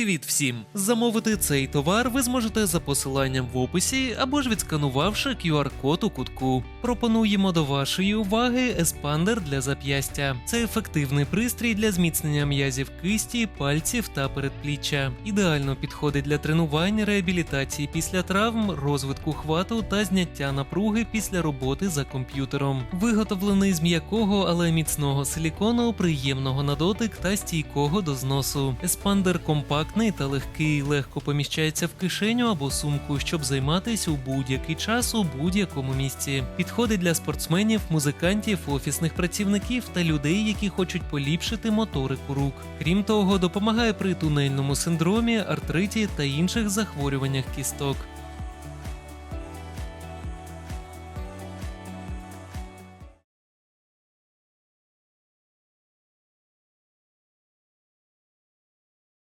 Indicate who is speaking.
Speaker 1: Привіт всім! Замовити цей товар ви зможете за посиланням в описі або ж відсканувавши QR-код у кутку. Пропонуємо до вашої уваги еспандер для зап'ястя. Це ефективний пристрій для зміцнення м'язів кисті, пальців та передпліччя. Ідеально підходить для тренувань, реабілітації після травм, розвитку хвату та зняття напруги після роботи за комп'ютером. Виготовлений з м'якого, але міцного силікону, приємного на дотик та стійкого до зносу. Еспандер компактний та легкий, легко поміщається в кишеню або сумку, щоб займатися у будь-який час у будь-якому місці. Підходить для спортсменів, музикантів, офісних працівників та людей, які хочуть поліпшити моторику рук. Крім того, допомагає при тунельному синдромі, артриті та інших захворюваннях кісток.